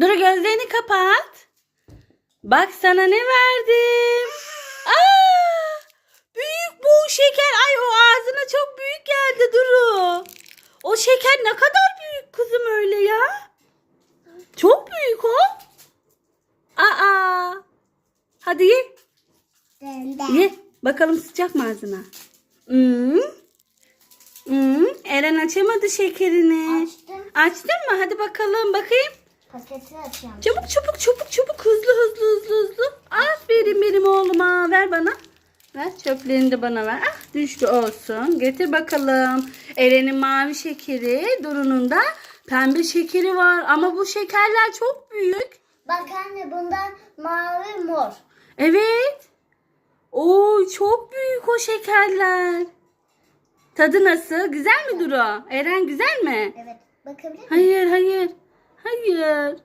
Dur gözlerini kapat. Bak sana ne verdim. Aa! Büyük bu şeker. Ay o ağzına çok büyük geldi Duru. O şeker ne kadar büyük kızım öyle ya. Çok büyük o. Aa. Hadi ye. Ye. Bakalım sıcak mı ağzına? Hmm. Hmm. Eren açamadı şekerini. Açtım. Açtın mı? Hadi bakalım bakayım. Paketi açıyorum. Çabuk çabuk çabuk çabuk hızlı hızlı hızlı hızlı. Aferin benim oğluma. Ver bana. Ver çöplerini de bana ver. Ah düştü olsun. Getir bakalım. Eren'in mavi şekeri, Duru'nun da pembe şekeri var. Ama bu şekerler çok büyük. Bak anne bundan mavi mor. Evet. Oo çok büyük o şekerler. Tadı nasıl? Güzel mi Duru? Eren güzel mi? Evet. Bakabilir miyim? Hayır hayır. years